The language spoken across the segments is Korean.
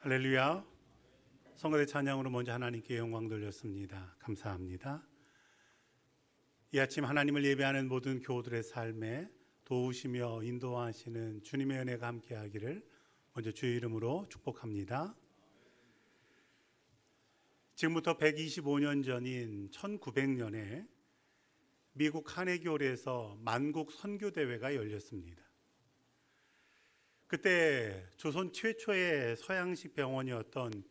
할렐루야. 성가대 찬양으로 먼저 하나님께 영광 돌렸습니다. 감사합니다. 이 아침 하나님을 예배하는 모든 교우들의 삶에 도우시며 인도하시는 주님의 은혜가 함께하기를 먼저 주의 이름으로 축복합니다. 지금부터 125년 전인 1900년에 미국 카네기홀에서 만국 선교 대회가 열렸습니다. 그때 조선 최초의 서양식 병원이었던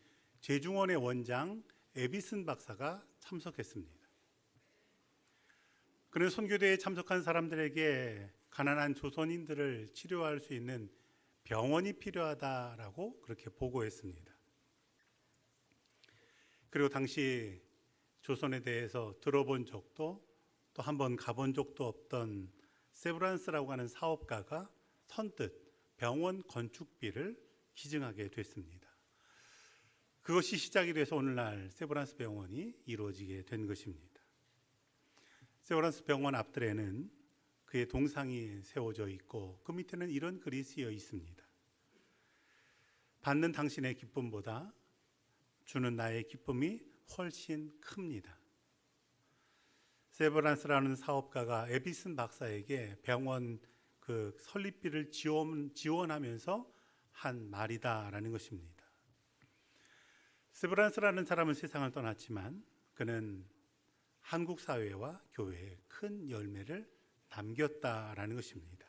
제중원의 원장 에비슨 박사가 참석했습니다. 그는 선교대에 참석한 사람들에게 가난한 조선인들을 치료할 수 있는 병원이 필요하다라고 그렇게 보고했습니다. 그리고 당시 조선에 대해서 들어본 적도 또 한 번 가본 적도 없던 세브란스라고 하는 사업가가 선뜻 병원 건축비를 기증하게 됐습니다. 그것이 시작이 돼서 오늘날 세브란스 병원이 이루어지게 된 것입니다. 세브란스 병원 앞들에는 그의 동상이 세워져 있고 그 밑에는 이런 글이 쓰여 있습니다. 받는 당신의 기쁨보다 주는 나의 기쁨이 훨씬 큽니다. 세브란스라는 사업가가 에비슨 박사에게 병원 그 설립비를 지원, 지원하면서 한 말이다라는 것입니다. 세브란스라는 사람은 세상을 떠났지만 그는 한국 사회와 교회에 큰 열매를 남겼다라는 것입니다.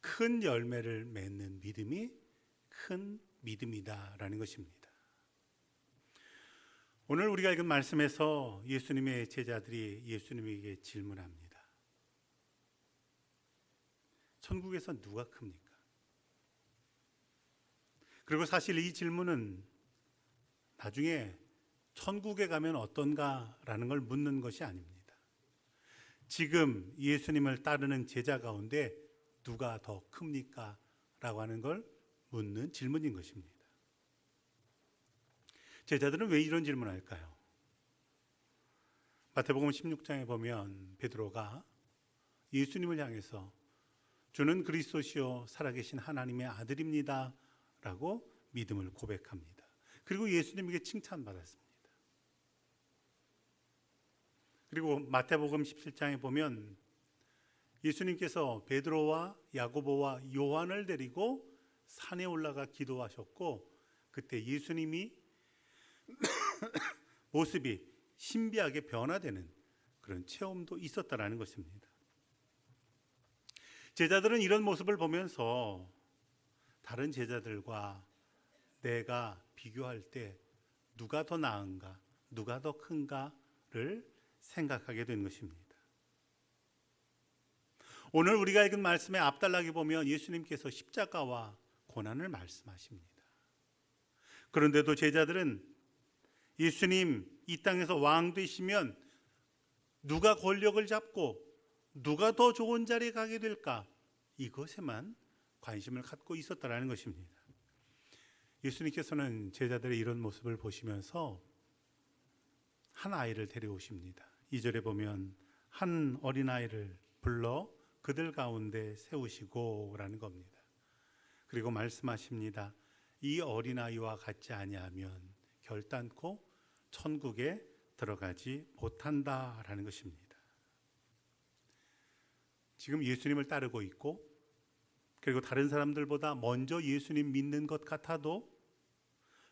큰 열매를 맺는 믿음이 큰 믿음이다라는 것입니다. 오늘 우리가 읽은 말씀에서 예수님의 제자들이 예수님에게 질문합니다. 천국에서 누가 큽니까? 그리고 사실 이 질문은 나중에 천국에 가면 어떤가라는 걸 묻는 것이 아닙니다. 지금 예수님을 따르는 제자 가운데 누가 더 큽니까? 라고 하는 걸 묻는 질문인 것입니다. 제자들은 왜 이런 질문을 할까요? 마태복음 16장에 보면 베드로가 예수님을 향해서 주는 그리스도시요 살아계신 하나님의 아들입니다. 라고 믿음을 고백합니다. 그리고 예수님에게 칭찬받았습니다. 그리고 마태복음 17장에 보면 예수님께서 베드로와 야고보와 요한을 데리고 산에 올라가 기도하셨고 그때 예수님이 모습이 신비하게 변화되는 그런 체험도 있었다라는 것입니다. 제자들은 이런 모습을 보면서 다른 제자들과 내가 비교할 때 누가 더 나은가, 누가 더 큰가를 생각하게 된 것입니다. 오늘 우리가 읽은 말씀에 앞달락에 보면 예수님께서 십자가와 고난을 말씀하십니다. 그런데도 제자들은 예수님 이 땅에서 왕 되시면 누가 권력을 잡고 누가 더 좋은 자리에 가게 될까? 이것에만 관심을 갖고 있었다라는 것입니다. 예수님께서는 제자들의 이런 모습을 보시면서 한 아이를 데려오십니다. 2절에 보면 한 어린아이를 불러 그들 가운데 세우시고 라는 겁니다. 그리고 말씀하십니다. 이 어린아이와 같지 아니하면 결단코 천국에 들어가지 못한다라는 것입니다. 지금 예수님을 따르고 있고 그리고 다른 사람들보다 먼저 예수님 믿는 것 같아도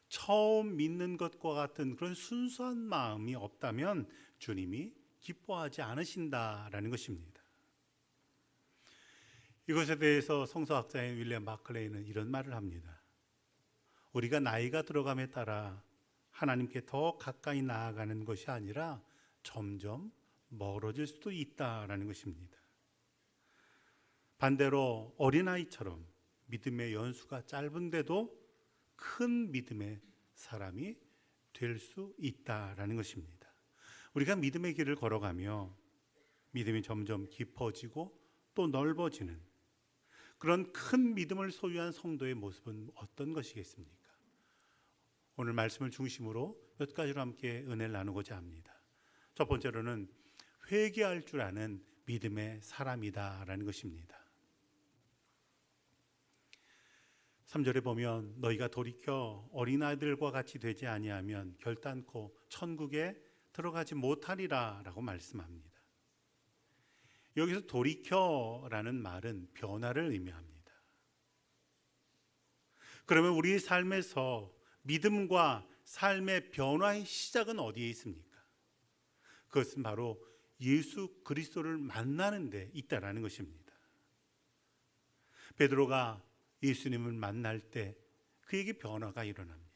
처음 믿는 것과 같은 그런 순수한 마음이 없다면 주님이 기뻐하지 않으신다라는 것입니다. 이것에 대해서 성서학자인 윌리엄 마클레이는 이런 말을 합니다. 우리가 나이가 들어감에 따라 하나님께 더 가까이 나아가는 것이 아니라 점점 멀어질 수도 있다라는 것입니다. 반대로 어린아이처럼 믿음의 연수가 짧은데도 큰 믿음의 사람이 될 수 있다라는 것입니다. 우리가 믿음의 길을 걸어가며 믿음이 점점 깊어지고 또 넓어지는 그런 큰 믿음을 소유한 성도의 모습은 어떤 것이겠습니까? 오늘 말씀을 중심으로 몇 가지로 함께 은혜를 나누고자 합니다. 첫 번째로는 회개할 줄 아는 믿음의 사람이다라는 것입니다. 3절에 보면 너희가 돌이켜 어린아이들과 같이 되지 아니하면 결단코 천국에 들어가지 못하리라라고 말씀합니다. 여기서 돌이켜라는 말은 변화를 의미합니다. 그러면 우리 삶에서 믿음과 삶의 변화의 시작은 어디에 있습니까? 그것은 바로 예수 그리스도를 만나는 데 있다라는 것입니다. 베드로가 예수님을 만날 때 그에게 변화가 일어납니다.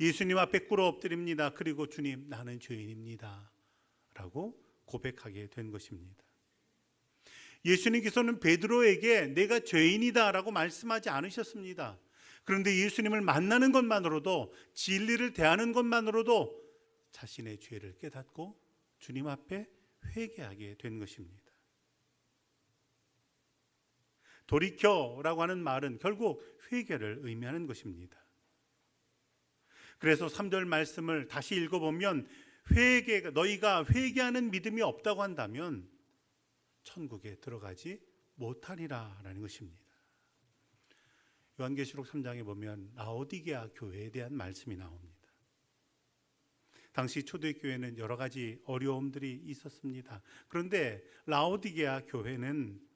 예수님 앞에 꿇어 엎드립니다. 그리고 주님 나는 죄인입니다. 라고 고백하게 된 것입니다. 예수님께서는 베드로에게 내가 죄인이다라고 말씀하지 않으셨습니다. 그런데 예수님을 만나는 것만으로도 진리를 대하는 것만으로도 자신의 죄를 깨닫고 주님 앞에 회개하게 된 것입니다. 돌이켜라고 하는 말은 결국 회개를 의미하는 것입니다. 그래서 3절 말씀을 다시 읽어보면 회개가 너희가 회개하는 믿음이 없다고 한다면 천국에 들어가지 못하리라라는 것입니다. 요한계시록 3장에 보면 라오디게아 교회에 대한 말씀이 나옵니다. 당시 초대 교회는 여러 가지 어려움들이 있었습니다. 그런데 라오디게아 교회는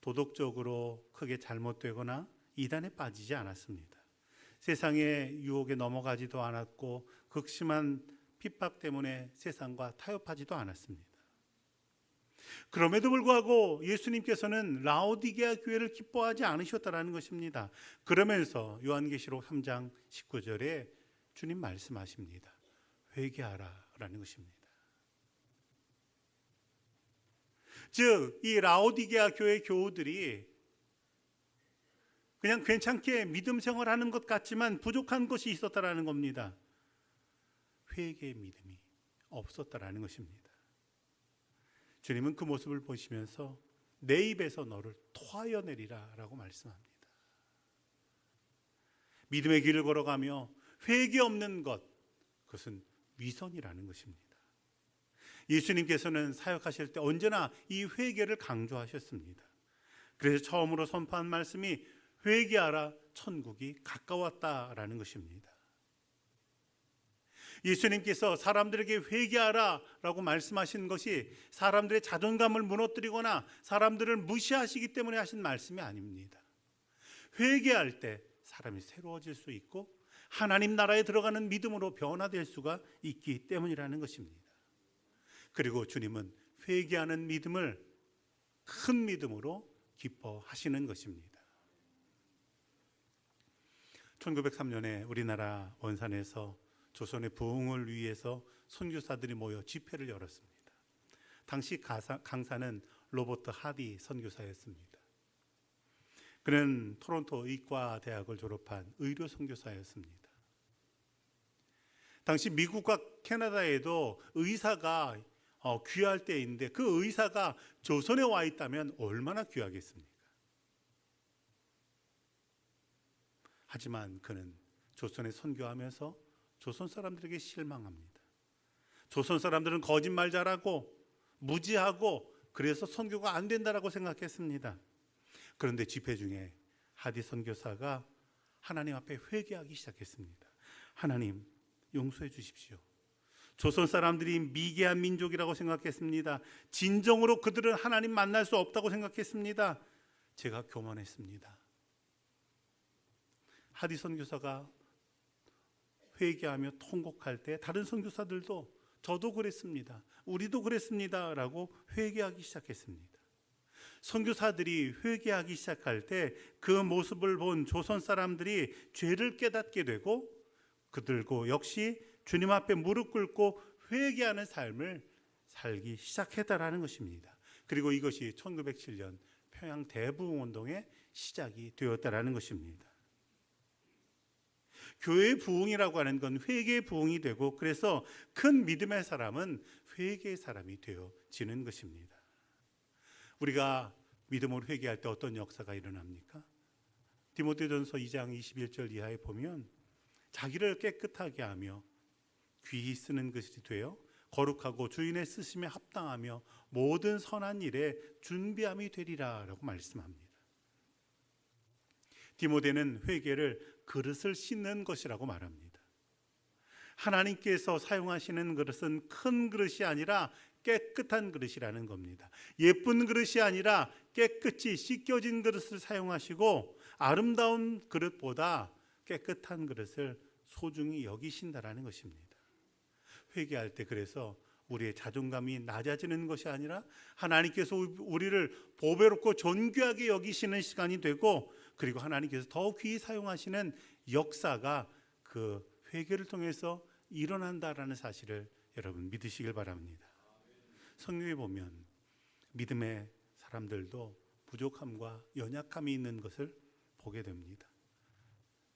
도덕적으로 크게 잘못되거나 이단에 빠지지 않았습니다. 세상의 유혹에 넘어가지도 않았고 극심한 핍박 때문에 세상과 타협하지도 않았습니다. 그럼에도 불구하고 예수님께서는 라오디게아 교회를 기뻐하지 않으셨다라는 것입니다. 그러면서 요한계시록 3장 19절에 주님 말씀하십니다. 회개하라라는 것입니다. 즉, 이 라오디게아 교회 교우들이 그냥 괜찮게 믿음 생활하는 것 같지만 부족한 것이 있었다라는 겁니다. 회개의 믿음이 없었다라는 것입니다. 주님은 그 모습을 보시면서 내 입에서 너를 토하여 내리라라고 말씀합니다. 믿음의 길을 걸어가며 회개 없는 것 그것은 위선이라는 것입니다. 예수님께서는 사역하실 때 언제나 이 회개를 강조하셨습니다. 그래서 처음으로 선포한 말씀이 회개하라 천국이 가까웠다라는 것입니다. 예수님께서 사람들에게 회개하라라고 말씀하신 것이 사람들의 자존감을 무너뜨리거나 사람들을 무시하시기 때문에 하신 말씀이 아닙니다. 회개할 때 사람이 새로워질 수 있고 하나님 나라에 들어가는 믿음으로 변화될 수가 있기 때문이라는 것입니다. 그리고 주님은 회개하는 믿음을 큰 믿음으로 기뻐하시는 것입니다. 1903년에 우리나라 원산에서 조선의 부흥을 위해서 선교사들이 모여 집회를 열었습니다. 당시 강사는 로버트 하디 선교사였습니다. 그는 토론토 의과 대학을 졸업한 의료 선교사였습니다. 당시 미국과 캐나다에도 의사가 어, 귀할 때인데 그 의사가 조선에 와 있다면 얼마나 귀하겠습니까? 하지만 그는 조선에 선교하면서 조선 사람들에게 실망합니다. 조선 사람들은 거짓말 잘하고 무지하고 그래서 선교가 안 된다라고 생각했습니다. 그런데 집회 중에 하디 선교사가 하나님 앞에 회개하기 시작했습니다. 하나님 용서해 주십시오. 조선 사람들이 미개한 민족이라고 생각했습니다. 진정으로 그들은 하나님 만날 수 없다고 생각했습니다. 제가 교만했습니다. 하디 선교사가 회개하며 통곡할 때 다른 선교사들도 저도 그랬습니다. 우리도 그랬습니다라고 회개하기 시작했습니다. 선교사들이 회개하기 시작할 때 그 모습을 본 조선 사람들이 죄를 깨닫게 되고 그들고 역시 주님 앞에 무릎 꿇고 회개하는 삶을 살기 시작했다라는 것입니다. 그리고 이것이 1907년 평양 대부흥 운동의 시작이 되었다라는 것입니다. 교회의 부흥이라고 하는 건 회개의 부흥이 되고 그래서 큰 믿음의 사람은 회개의 사람이 되어지는 것입니다. 우리가 믿음으로 회개할 때 어떤 역사가 일어납니까? 디모데전서 2장 21절 이하에 보면 자기를 깨끗하게 하며 귀히 쓰는 것이 되어 거룩하고 주인의 쓰심에 합당하며 모든 선한 일에 준비함이 되리라라고 말씀합니다. 디모데는 회개를 그릇을 씻는 것이라고 말합니다. 하나님께서 사용하시는 그릇은 큰 그릇이 아니라 깨끗한 그릇이라는 겁니다. 예쁜 그릇이 아니라 깨끗이 씻겨진 그릇을 사용하시고 아름다운 그릇보다 깨끗한 그릇을 소중히 여기신다라는 것입니다. 회개할 때 그래서 우리의 자존감이 낮아지는 것이 아니라 하나님께서 우리를 보배롭고 존귀하게 여기시는 시간이 되고 그리고 하나님께서 더 귀히 사용하시는 역사가 그 회개를 통해서 일어난다라는 사실을 여러분 믿으시길 바랍니다. 성경에 보면 믿음의 사람들도 부족함과 연약함이 있는 것을 보게 됩니다.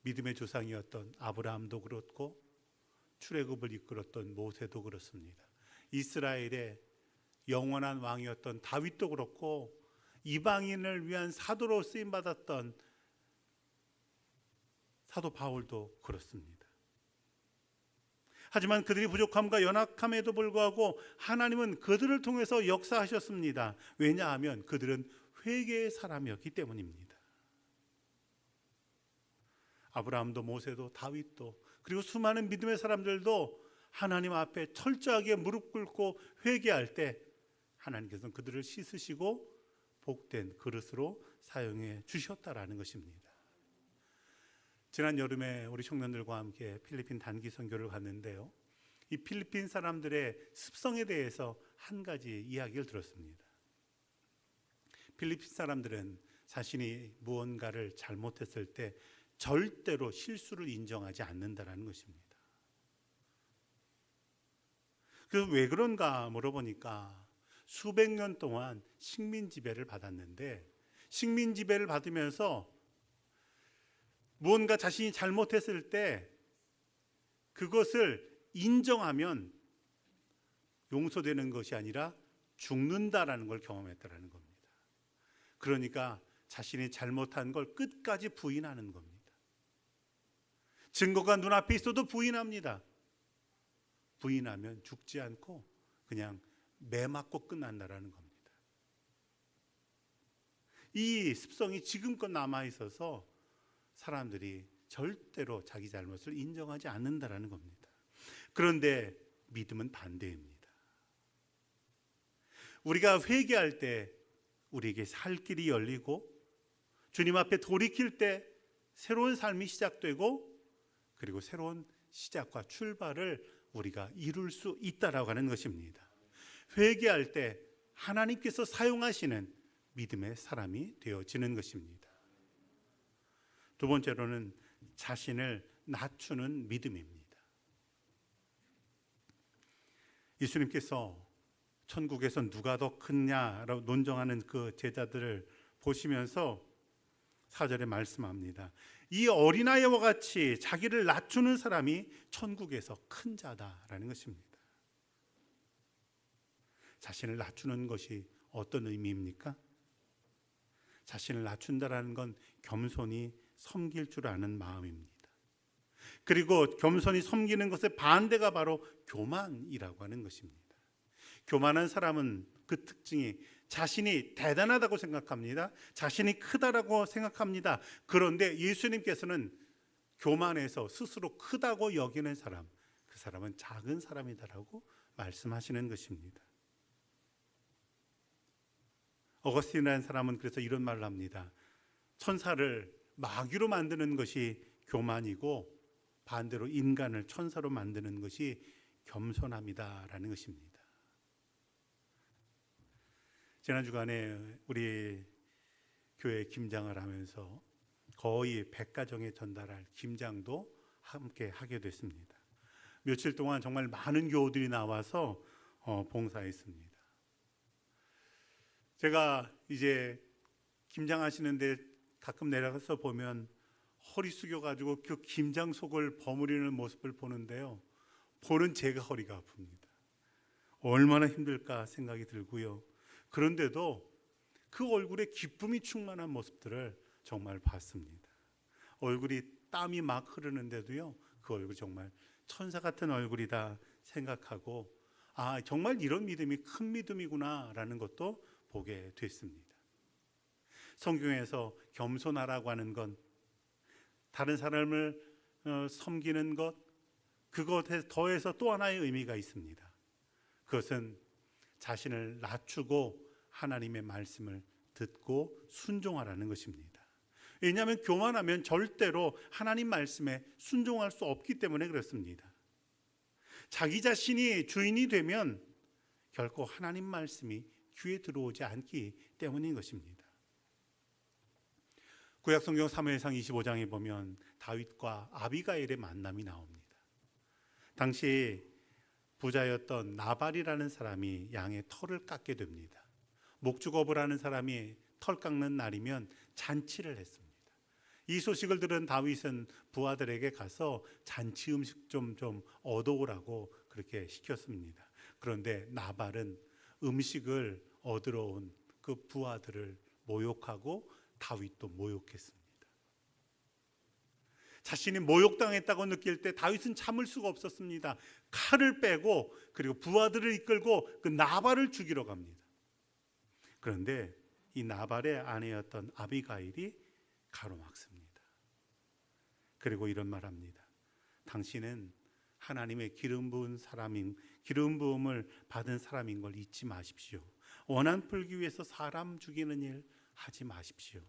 믿음의 조상이었던 아브라함도 그렇고 출애굽을 이끌었던 모세도 그렇습니다. 이스라엘의 영원한 왕이었던 다윗도 그렇고 이방인을 위한 사도로 쓰임 받았던 사도 바울도 그렇습니다. 하지만 그들이 부족함과 연약함에도 불구하고 하나님은 그들을 통해서 역사하셨습니다. 왜냐하면 그들은 회개의 사람이었기 때문입니다. 아브라함도 모세도 다윗도 그리고 수많은 믿음의 사람들도 하나님 앞에 철저하게 무릎 꿇고 회개할 때 하나님께서는 그들을 씻으시고 복된 그릇으로 사용해 주셨다라는 것입니다. 지난 여름에 우리 청년들과 함께 필리핀 단기 선교를 갔는데요. 이 필리핀 사람들의 습성에 대해서 한 가지 이야기를 들었습니다. 필리핀 사람들은 자신이 무언가를 잘못했을 때 절대로 실수를 인정하지 않는다라는 것입니다. 그래서 왜 그런가 물어보니까 수백 년 동안 식민 지배를 받았는데 식민 지배를 받으면서 무언가 자신이 잘못했을 때 그것을 인정하면 용서되는 것이 아니라 죽는다라는 걸 경험했다라는 겁니다. 그러니까 자신이 잘못한 걸 끝까지 부인하는 겁니다. 증거가 눈앞에 있어도 부인합니다. 부인하면 죽지 않고 그냥 매 맞고 끝난다라는 겁니다. 이 습성이 지금껏 남아 있어서 사람들이 절대로 자기 잘못을 인정하지 않는다라는 겁니다. 그런데 믿음은 반대입니다. 우리가 회개할 때 우리에게 살 길이 열리고 주님 앞에 돌이킬 때 새로운 삶이 시작되고 그리고 새로운 시작과 출발을 우리가 이룰 수 있다라고 하는 것입니다. 회개할 때 하나님께서 사용하시는 믿음의 사람이 되어지는 것입니다. 두 번째로는 자신을 낮추는 믿음입니다. 예수님께서 천국에서 누가 더 크냐라고 논정하는 그 제자들을 보시면서 사절에 말씀합니다. 이 어린아이와 같이 자기를 낮추는 사람이 천국에서 큰 자다라는 것입니다. 자신을 낮추는 것이 어떤 의미입니까? 자신을 낮춘다라는 건 겸손히 섬길 줄 아는 마음입니다. 그리고 겸손히 섬기는 것의 반대가 바로 교만이라고 하는 것입니다. 교만한 사람은 그 특징이 자신이 대단하다고 생각합니다. 자신이 크다라고 생각합니다. 그런데 예수님께서는 교만해서 스스로 크다고 여기는 사람, 그 사람은 작은 사람이다라고 말씀하시는 것입니다. 어거스틴이라는 사람은 그래서 이런 말을 합니다. 천사를 마귀로 만드는 것이 교만이고 반대로 인간을 천사로 만드는 것이 겸손함이다라는 것입니다. 지난 주간에 우리 교회 김장을 하면서 거의 100가정에 전달할 김장도 함께 하게 됐습니다. 며칠 동안 정말 많은 교우들이 나와서 어, 봉사했습니다. 제가 이제 김장하시는데 가끔 내려가서 보면 허리 숙여 가지고 그 김장 속을 버무리는 모습을 보는데요. 보는 제가 허리가 아픕니다. 얼마나 힘들까 생각이 들고요. 그런데도 그 얼굴에 기쁨이 충만한 모습들을 정말 봤습니다. 얼굴이 땀이 막 흐르는데도요. 그 얼굴 정말 천사 같은 얼굴이다 생각하고 아, 정말 이런 믿음이 큰 믿음이구나라는 것도 보게 됐습니다. 성경에서 겸손하라고 하는 건 다른 사람을 어, 섬기는 것 그것에 더해서 또 하나의 의미가 있습니다. 그것은 자신을 낮추고 하나님의 말씀을 듣고 순종하라는 것입니다. 왜냐하면 교만하면 절대로 하나님 말씀에 순종할 수 없기 때문에 그렇습니다. 자기 자신이 주인이 되면 결코 하나님 말씀이 귀에 들어오지 않기 때문인 것입니다. 구약 성경 사무엘상 25장에 보면 다윗과 아비가일의 만남이 나옵니다. 당시 부자였던 나발이라는 사람이 양의 털을 깎게 됩니다. 목축업을 하는 사람이 털 깎는 날이면 잔치를 했습니다. 이 소식을 들은 다윗은 부하들에게 가서 잔치 음식 좀 좀 얻어오라고 그렇게 시켰습니다. 그런데 나발은 음식을 얻으러 온 그 부하들을 모욕하고 다윗도 모욕했습니다. 자신이 모욕당했다고 느낄 때 다윗은 참을 수가 없었습니다. 칼을 빼고 그리고 부하들을 이끌고 그 나발을 죽이러 갑니다. 그런데 이 나발의 아내였던 아비가일이 가로막습니다. 그리고 이런 말합니다. 당신은 하나님의 기름 부은 사람인 기름 부음을 받은 사람인 걸 잊지 마십시오. 원한 풀기 위해서 사람 죽이는 일 하지 마십시오.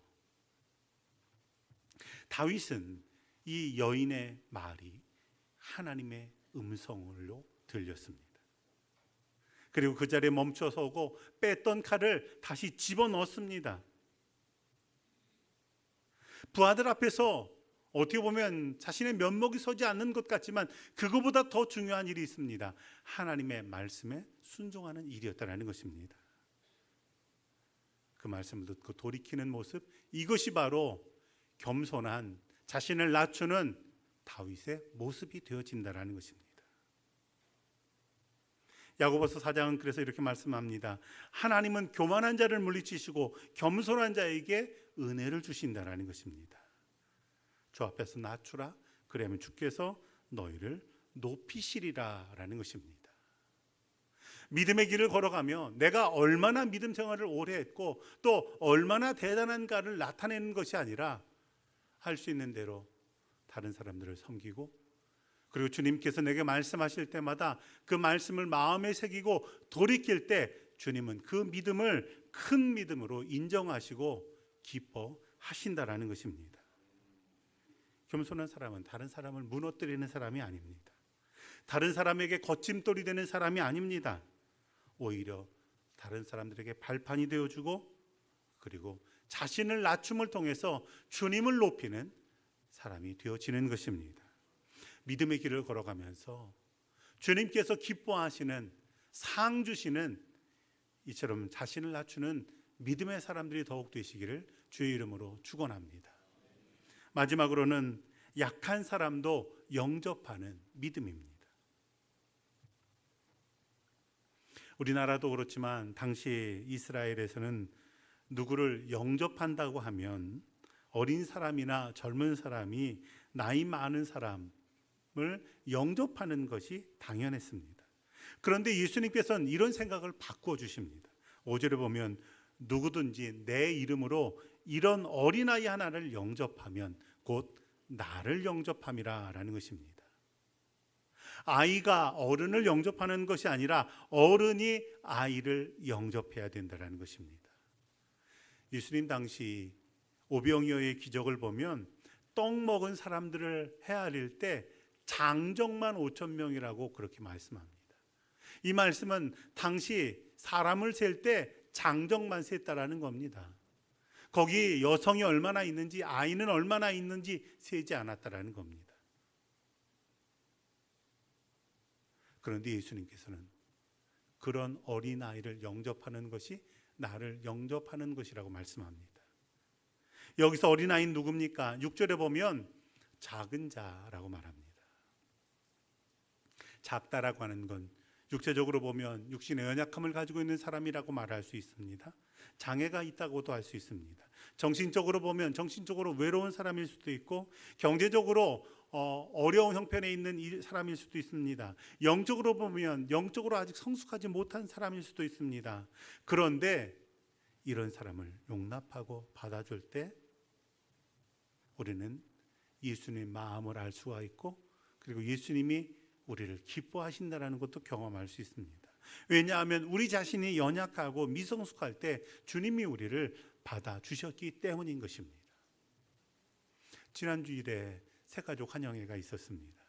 다윗은 이 여인의 말이 하나님의 음성으로 들렸습니다. 그리고 그 자리에 멈춰 서고 뺐던 칼을 다시 집어 넣었습니다. 부하들 앞에서 어떻게 보면 자신의 면목이 서지 않는 것 같지만 그거보다 더 중요한 일이 있습니다. 하나님의 말씀에 순종하는 일이었다라는 것입니다. 그 말씀을 듣고 돌이키는 모습 이것이 바로 겸손한 자신을 낮추는 다윗의 모습이 되어진다라는 것입니다. 야고보서 4장은 그래서 이렇게 말씀합니다. 하나님은 교만한 자를 물리치시고 겸손한 자에게 은혜를 주신다라는 것입니다. 주 앞에서 낮추라 그러면 주께서 너희를 높이시리라라는 것입니다. 믿음의 길을 걸어가며 내가 얼마나 믿음 생활을 오래 했고 또 얼마나 대단한가를 나타내는 것이 아니라 할 수 있는 대로 다른 사람들을 섬기고 그리고 주님께서 내게 말씀하실 때마다 그 말씀을 마음에 새기고 돌이킬 때 주님은 그 믿음을 큰 믿음으로 인정하시고 기뻐하신다라는 것입니다. 겸손한 사람은 다른 사람을 무너뜨리는 사람이 아닙니다. 다른 사람에게 거침돌이 되는 사람이 아닙니다. 오히려 다른 사람들에게 발판이 되어주고 그리고 자신을 낮춤을 통해서 주님을 높이는 사람이 되어지는 것입니다. 믿음의 길을 걸어가면서 주님께서 기뻐하시는 상 주시는 이처럼 자신을 낮추는 믿음의 사람들이 더욱 되시기를 주의 이름으로 축원합니다. 마지막으로는 약한 사람도 영접하는 믿음입니다. 우리나라도 그렇지만 당시 이스라엘에서는 누구를 영접한다고 하면 어린 사람이나 젊은 사람이 나이 많은 사람 을 영접하는 것이 당연했습니다. 그런데 예수님께서는 이런 생각을 바꾸어 주십니다. 5절에 보면 누구든지 내 이름으로 이런 어린아이 하나를 영접하면 곧 나를 영접함이라 라는 것입니다. 아이가 어른을 영접하는 것이 아니라 어른이 아이를 영접해야 된다는 것입니다. 예수님 당시 오병이어의 기적을 보면 떡 먹은 사람들을 헤아릴 때 장정만 5천 명이라고 그렇게 말씀합니다. 이 말씀은 당시 사람을 셀 때 장정만 셌다라는 겁니다. 거기 여성이 얼마나 있는지 아이는 얼마나 있는지 세지 않았다라는 겁니다. 그런데 예수님께서는 그런 어린 아이를 영접하는 것이 나를 영접하는 것이라고 말씀합니다. 여기서 어린 아이는 누굽니까? 6절에 보면 작은 자라고 말합니다. 작다라고 하는 건 육체적으로 보면 육신의 연약함을 가지고 있는 사람이라고 말할 수 있습니다. 장애가 있다고도 할 수 있습니다. 정신적으로 보면 정신적으로 외로운 사람일 수도 있고 경제적으로 어, 어려운 형편에 있는 사람일 수도 있습니다. 영적으로 보면 영적으로 아직 성숙하지 못한 사람일 수도 있습니다. 그런데 이런 사람을 용납하고 받아줄 때 우리는 예수님 마음을 알 수가 있고 그리고 예수님이 우리를 기뻐하신다라는 것도 경험할 수 있습니다. 왜냐하면 우리 자신이 연약하고 미성숙할 때 주님이 우리를 받아 주셨기 때문인 것입니다. 지난 주일에 새가족 환영회가 있었습니다.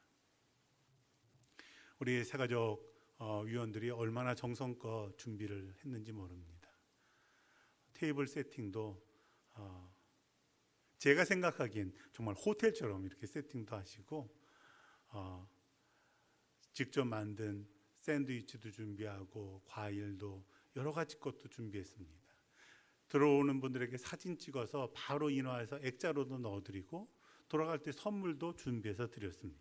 우리 새가족 어, 위원들이 얼마나 정성껏 준비를 했는지 모릅니다. 테이블 세팅도 어, 제가 생각하기엔 정말 호텔처럼 이렇게 세팅도 하시고 어, 직접 만든 샌드위치도 준비하고 과일도 여러 가지 것도 준비했습니다. 들어오는 분들에게 사진 찍어서 바로 인화해서 액자로도 넣어드리고 돌아갈 때 선물도 준비해서 드렸습니다.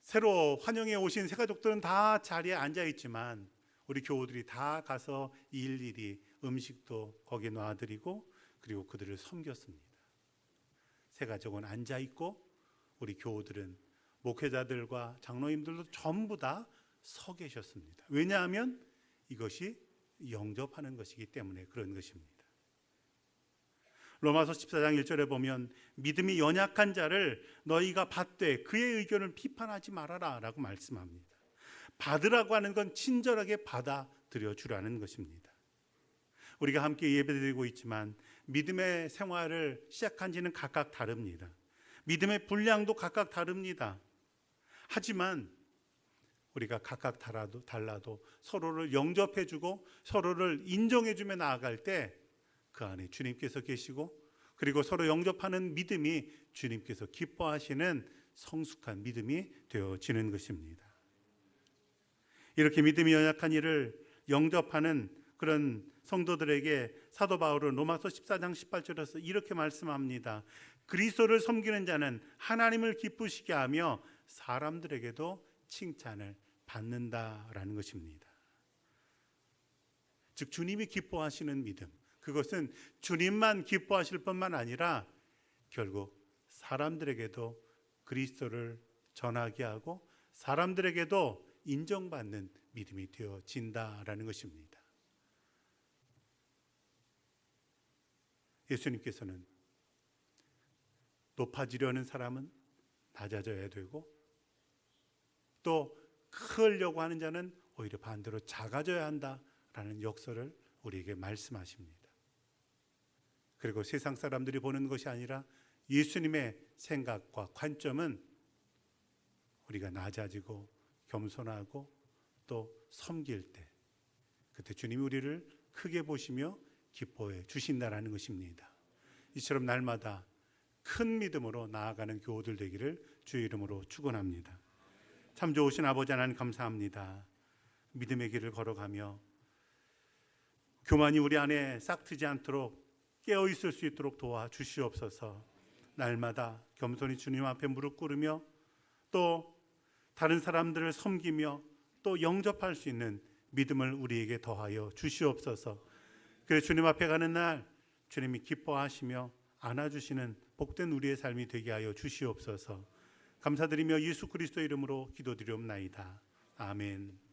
새로 환영해 오신 새가족들은 다 자리에 앉아 있지만 우리 교우들이 다 가서 일일이 음식도 거기에 놔드리고 그리고 그들을 섬겼습니다. 새가족은 앉아 있고 우리 교우들은 목회자들과 장로님들도 전부 다 서 계셨습니다. 왜냐하면 이것이 영접하는 것이기 때문에 그런 것입니다. 로마서 14장 1절에 보면 믿음이 연약한 자를 너희가 받되 그의 의견을 비판하지 말아라라고 말씀합니다. 받으라고 하는 건 친절하게 받아들여 주라는 것입니다. 우리가 함께 예배드리고 있지만 믿음의 생활을 시작한 지는 각각 다릅니다. 믿음의 분량도 각각 다릅니다. 하지만 우리가 각각 달라도, 달라도 서로를 영접해주고 서로를 인정해주며 나아갈 때 그 안에 주님께서 계시고 그리고 서로 영접하는 믿음이 주님께서 기뻐하시는 성숙한 믿음이 되어지는 것입니다. 이렇게 믿음이 연약한 이를 영접하는 그런 성도들에게 사도 바울은 로마서 14장 18절에서 이렇게 말씀합니다. 그리스도를 섬기는 자는 하나님을 기쁘시게 하며 사람들에게도 칭찬을 받는다라는 것입니다. 즉 주님이 기뻐하시는 믿음. 그것은 주님만 기뻐하실 뿐만 아니라 결국 사람들에게도 그리스도를 전하게 하고 사람들에게도 인정받는 믿음이 되어진다라는 것입니다. 예수님께서는 높아지려는 사람은 낮아져야 되고 또 크려고 하는 자는 오히려 반대로 작아져야 한다라는 역설을 우리에게 말씀하십니다. 그리고 세상 사람들이 보는 것이 아니라 예수님의 생각과 관점은 우리가 낮아지고 겸손하고 또 섬길 때 그때 주님이 우리를 크게 보시며 기뻐해 주신다라는 것입니다. 이처럼 날마다 큰 믿음으로 나아가는 교우들 되기를 주의 이름으로 축원합니다. 참 좋으신 아버지 하나님 감사합니다. 믿음의 길을 걸어가며 교만이 우리 안에 싹트지 않도록 깨어 있을 수 있도록 도와 주시옵소서. 날마다 겸손히 주님 앞에 무릎 꿇으며 또 다른 사람들을 섬기며 또 영접할 수 있는 믿음을 우리에게 더하여 주시옵소서. 그래 주님 앞에 가는 날 주님이 기뻐하시며 안아주시는 복된 우리의 삶이 되게 하여 주시옵소서. 감사드리며 예수 그리스도 이름으로 기도드리옵나이다. 아멘.